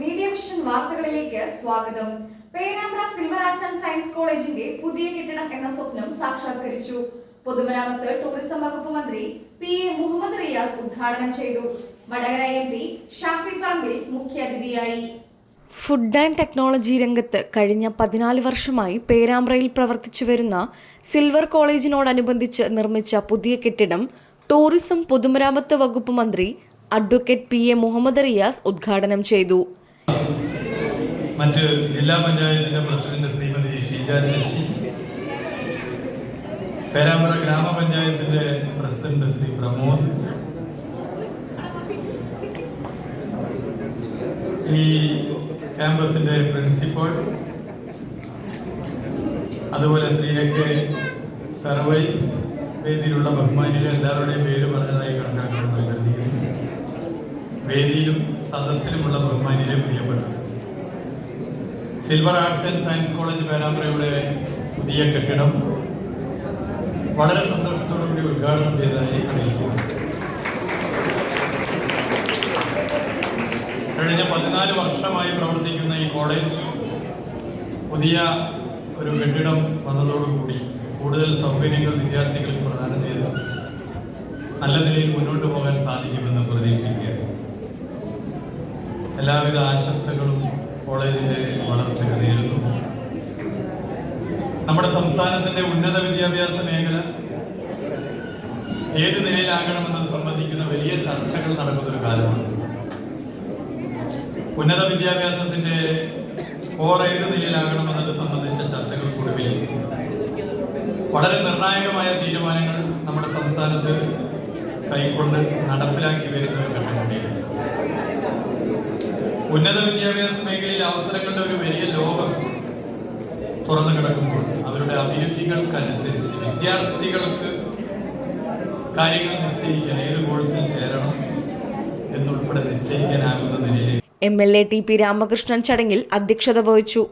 Media vision വാർത്തകളിലേക്ക് സ്വാഗതം. Perambra silver arts and science കോളേജിന്റെ പുതിയ കെട്ടിടം എന്ന സ്വപ്നം സാക്ഷാത്കരിച്ചു. പൊതുമരാമത്ത് ടൂറിസം വകുപ്പ് മന്ത്രി പി എ മുഹമ്മദ് റിയാസ് ഉദ്ഘാടനം ചെയ്തു. വടകര എം പി ഷാഫി പറമ്പിൽ മുഖ്യാതിഥിയായി ഫുഡ് ആൻഡ് ടെക്നോളജി രംഗത്ത് കഴിഞ്ഞ പതിനാല് വർഷമായി പേരാമ്പ്രയിൽ പ്രവർത്തിച്ചു വരുന്ന സിൽവർ കോളേജിനോടനുബന്ധിച്ച് നിർമ്മിച്ച പുതിയ കെട്ടിടം ടൂറിസം പൊതുമരാമത്ത് വകുപ്പ് മന്ത്രി advocate P A Muhammad Riyas ഉദ്ഘാടനം ചെയ്തു. മറ്റ് ജില്ലാ പഞ്ചായത്തിന്റെ പ്രസിഡന്റ് ശ്രീമതി ഷീജ ശശി പേരാമ്പ്ര ഗ്രാമപഞ്ചായത്തിന്റെ പ്രസിഡന്റ് ശ്രീ പ്രമോദ്. ഈ ക്യാമ്പസിന്റെ പ്രിൻസിപ്പൽ അതുപോലെ ശ്രീ എ കെ കറവൈ വേദിയിലുള്ള ബഹുമാനികൾ എല്ലാവരുടെയും പേര് പറഞ്ഞതായി കണക്കാക്കാൻ വേദിയിലും സദസ്സിലുമുള്ള ബഹുമാനികളെ പ്രിയപ്പെട്ടു silver arts and science college പേരാമ്പ്രയുടെ പുതിയ കെട്ടിടം വളരെ സന്തോഷത്തോടു കൂടി ഉദ്ഘാടനം ചെയ്തതായി അറിയിക്കുന്നു. കഴിഞ്ഞ പതിനാല് വർഷമായി പ്രവർത്തിക്കുന്ന ഈ കോളേജ് പുതിയ ഒരു കെട്ടിടം വന്നതോടുകൂടി കൂടുതൽ സൗകര്യങ്ങൾ വിദ്യാർത്ഥികൾക്ക് പ്രദാനം ചെയ്ത്. നല്ല നിലയിൽ മുന്നോട്ട് പോകാൻ സാധിക്കുമെന്ന് പ്രതീക്ഷിക്കുകയാണ്. എല്ലാവിധ ആശംസകളും കോളേജിന്റെ വളർച്ചയ്ക്ക് നേരുന്നു നമ്മുടെ സംസ്ഥാനത്തിന്റെ ഉന്നത വിദ്യാഭ്യാസ മേഖല ഏത് നിലയിലാകണമെന്നത് സംബന്ധിക്കുന്ന വലിയ ചർച്ചകൾ നടക്കുന്ന ഒരു കാലമാണ്. ഉന്നത വിദ്യാഭ്യാസത്തിന്റെ ഓർ ഏത് നിലയിലാകണമെന്നത് സംബന്ധിച്ച ചർച്ചകൾക്കൊടുവിൽ വളരെ നിർണായകമായ തീരുമാനങ്ങൾ നമ്മുടെ സംസ്ഥാനത്ത് കൈക്കൊണ്ട് നടപ്പിലാക്കി വരുന്ന ഒരു കൂടിയാണ്. ഉന്നത വിദ്യാഭ്യാസ മേഖലയിൽ അവസരങ്ങളുടെ ഒരു വലിയ ലോകം തുറന്നു കിടക്കുമ്പോൾ അവരുടെ അഭിരുചികൾക്കനുസരിച്ച് വിദ്യാർത്ഥികൾക്ക് കാര്യങ്ങൾ നിശ്ചയിക്കാൻ ഏത് കോഴ്സിൽ ചേരണം എന്നുൾപ്പെടെ നിശ്ചയിക്കാനാകുന്ന നിലയിൽ M L A T P Ramakrishnan ചടങ്ങിൽ അധ്യക്ഷത വഹിച്ചു.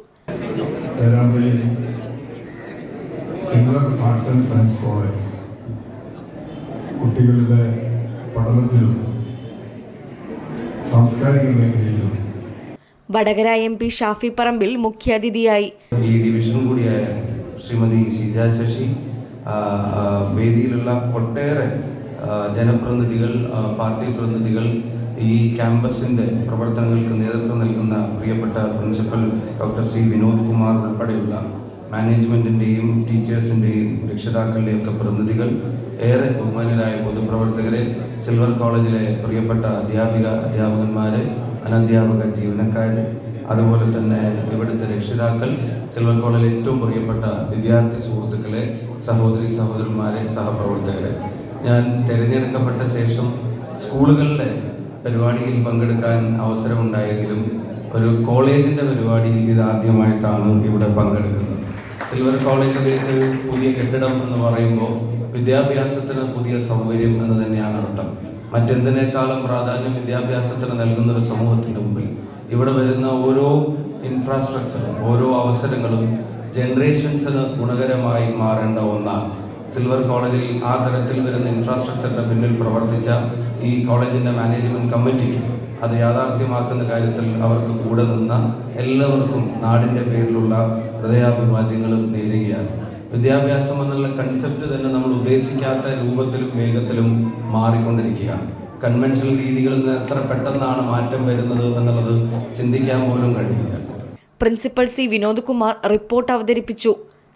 കുട്ടികളുടെ പഠനത്തിലും സാംസ്കാരിക മേഖലയിലും വടകര എം പി ഷാഫി പറമ്പിൽ മുഖ്യാതിഥിയായി. ഈ ഡിവിഷൻ കൂടിയായ ശ്രീമതി ഷീജ ശശി വേദിയിലുള്ള ഒട്ടേറെ ജനപ്രതിനിധികൾ പാർട്ടി പ്രതിനിധികൾ ഈ ക്യാമ്പസിന്റെ പ്രവർത്തനങ്ങൾക്ക് നേതൃത്വം നൽകുന്ന പ്രിയപ്പെട്ട principal doctor C Vinod Kumar ഉൾപ്പെടെയുള്ള മാനേജ്മെന്റിന്റെയും ടീച്ചേഴ്സിന്റെയും രക്ഷിതാക്കളുടെയും ഒക്കെ പ്രതിനിധികൾ ഏറെ ബഹുമാനരായ പൊതുപ്രവർത്തകരെ സിൽവർ കോളേജിലെ പ്രിയപ്പെട്ട അധ്യാപിക അധ്യാപകന്മാരെ അനധ്യാപക ജീവനക്കാർ അതുപോലെ തന്നെ ഇവിടുത്തെ രക്ഷിതാക്കൾ സിൽവർ കോളേജിലെ ഏറ്റവും പ്രിയപ്പെട്ട വിദ്യാർത്ഥി സുഹൃത്തുക്കളെ സഹോദരി സഹോദരന്മാരെ സഹപ്രവർത്തകരെ. ഞാൻ തിരഞ്ഞെടുക്കപ്പെട്ട ശേഷം സ്കൂളുകളിലെ പരിപാടിയിൽ പങ്കെടുക്കാൻ അവസരമുണ്ടായെങ്കിലും ഒരു കോളേജിന്റെ പരിപാടിയിൽ ഇത് ആദ്യമായിട്ടാണ് ഇവിടെ പങ്കെടുക്കുന്നത്. സിൽവർ കോളേജ് കോളേജിലേക്ക് പുതിയ കെട്ടിടം എന്ന് പറയുമ്പോൾ വിദ്യാഭ്യാസത്തിന് പുതിയ സൗകര്യം എന്ന് തന്നെയാണ് അർത്ഥം. മറ്റെന്തിനേക്കാളും പ്രാധാന്യം വിദ്യാഭ്യാസത്തിന് നൽകുന്ന ഒരു സമൂഹത്തിന്റെ മുമ്പിൽ. ഇവിടെ വരുന്ന ഓരോ ഇൻഫ്രാസ്ട്രക്ചറും ഓരോ അവസരങ്ങളും ജനറേഷൻസിന് ഗുണകരമായി മാറേണ്ട ഒന്നാണ്. സിൽവർ കോളേജിൽ ആ തരത്തിൽ വരുന്ന ഇൻഫ്രാസ്ട്രക്ചറിന്റെ പിന്നിൽ പ്രവർത്തിച്ച ഈ കോളേജിന്റെ മാനേജ്മെന്റ് കമ്മിറ്റിക്ക് അത് യാഥാർത്ഥ്യമാക്കുന്ന കാര്യത്തിൽ അവർക്ക് കൂടെ നിന്ന എല്ലാവർക്കും നാടിന്റെ പേരിലുള്ള ഹൃദയാഭിവാദ്യങ്ങളും നേരുകയാണ്. വിദ്യാഭ്യാസം എന്നുള്ള കൺസെപ്റ്റ് തന്നെ നമ്മൾ ഉദ്ദേശിക്കാത്ത രൂപത്തിലും വേഗത്തിലും മാറിക്കൊണ്ടിരിക്കുകയാണ്. കൺവെൻഷണൽ രീതികളിൽ നിന്ന് എത്ര പെട്ടെന്നാണ് മാറ്റം വരുന്നത് എന്നുള്ളത് ചിന്തിക്കാൻ പോലും കഴിയില്ല. Principal C Vinod Kumar report അവതരിപ്പിച്ചു.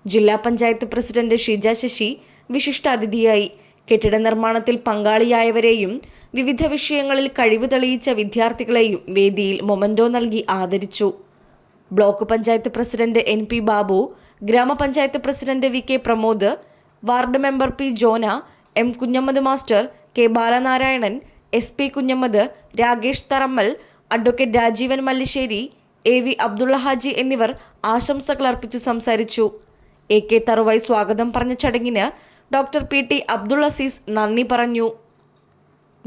ജില്ലാ പഞ്ചായത്ത് പ്രസിഡന്റ് ഷിജ ശശി വിശിഷ്ടാതിഥിയായി. കെട്ടിട നിർമ്മാണത്തിൽ പങ്കാളിയായവരെയും വിവിധ വിഷയങ്ങളിൽ കഴിവ് തെളിയിച്ച വിദ്യാർത്ഥികളെയും വേദിയിൽ മൊമന്റോ നൽകി ആദരിച്ചു. Block panchayat president N P Babu ഗ്രാമപഞ്ചായത്ത് president V K Pramod ward member P Jona M Kunhammad master K Balanarayanan S P Kunhammad Rakesh Tharammal advocate Rajeevan Mallissery A V Abdulla Haji എന്നിവർ ആശംസകൾ അർപ്പിച്ചു സംസാരിച്ചു. A K തറുവായി സ്വാഗതം പറഞ്ഞ ചടങ്ങിന് doctor P T Abdul Aziz നന്ദി പറഞ്ഞു.